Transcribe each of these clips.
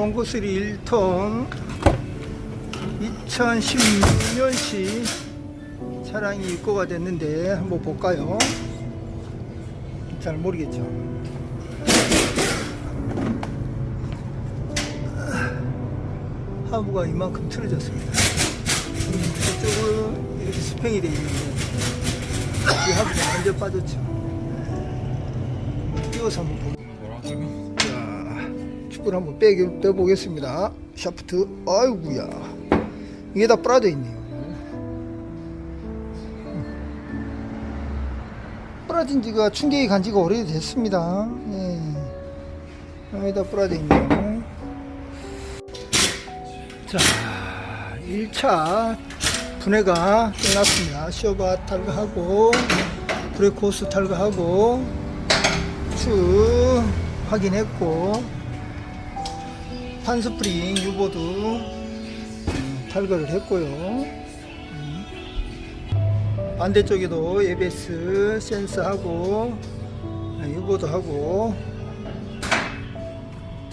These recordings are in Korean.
봉구수리 1톤 2016년식 차량이 입고가 됐는데 한번 볼까요? 잘 모르겠죠. 하부가 이만큼 틀어졌습니다. 이쪽은 이렇게 수평이 되어 있는데 이 하부가 완전 빠졌죠. 띄워서 한번 보고. 10분 한번 빼, 빼보겠습니다. 샤프트, 아이구야. 이게 다 뿌라져 있네요. 뿌라진 지가 충격이 간 지가 오래됐습니다. 예. 네. 여기다 뿌라져 있네요. 자, 1차 분해가 끝났습니다. 쇼바 탈거하고, 브레코스 탈거하고, 쭉 확인했고, 판스프링 유보도 음, 탈거를 했고요. 음. 반대쪽에도 ABS 센서하고, 네, 유보도 하고,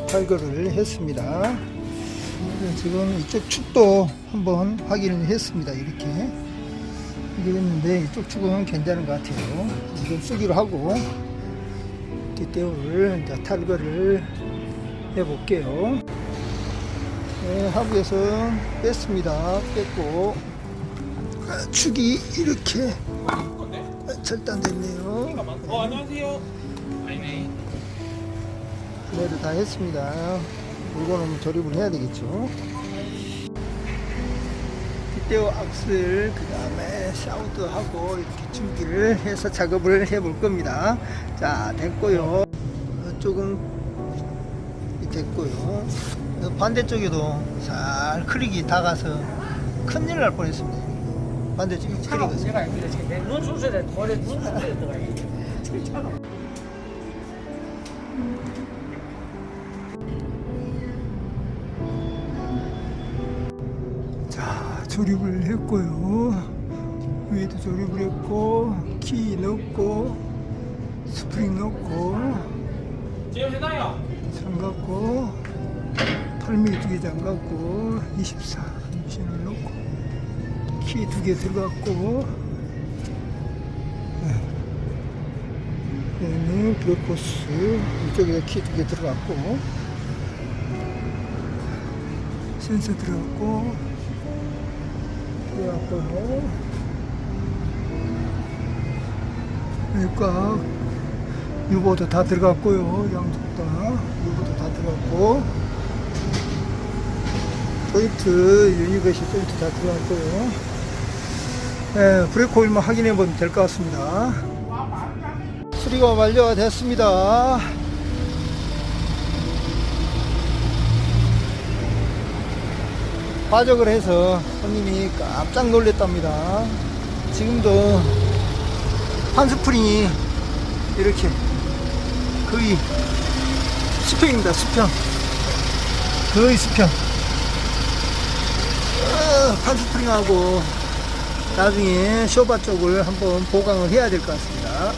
탈거를 했습니다. 네, 지금 이쪽 축도 한번 확인을 했습니다. 이렇게. 했는데 이쪽 축은 괜찮은 것 같아요. 지금 쓰기로 하고 뒷대우를 탈거를 해볼게요. 네, 하부에서 뺐습니다. 뺐고 아, 축이 이렇게 아, 절단됐네요. 어 안녕하세요. 아니네. 분해를 다 했습니다. 물건은 조립을 해야 되겠죠. 빗대어 악슬, 그 다음에 샤우드하고 이렇게 준비를 해서 작업을 해볼 겁니다. 자, 됐고요. 이쪽은 됐고요. 반대쪽에도 살 크릭이 닿아서 큰일 날 뻔했습니다. 반대쪽에 크릭이 문제가 아닙니다. 지금 내 눈 수술에 돌에 눈 수술에 들어가 있는 차가. 자, 조립을 했고요. 위에도 조립을 했고, 키 넣고, 스프링 넣고, 지금 되나요? 잠갔고, 털미 두 개 잠갔고, 24 인신을 넣고, 키 두 개 들어갔고, 네. 그다음에 브레코스 이쪽에 키 두 개 들어갔고, 센서 들어갔고, 들어갔고, 그러니까 유보도 다 들어갔고요. 양쪽 다 포인트 유니버시 포인트 다 들어갔고요. 예, 브레이크 오일만 확인해 보면 될 것 같습니다. 수리가 완료가 됐습니다. 과적을 해서 손님이 깜짝 놀랐답니다. 지금도 판스프링이 이렇게 거의 수평입니다 수평. 거의 수평. 어, 판스프링하고 나중에 쇼바 쪽을 한번 보강을 해야 될 것 같습니다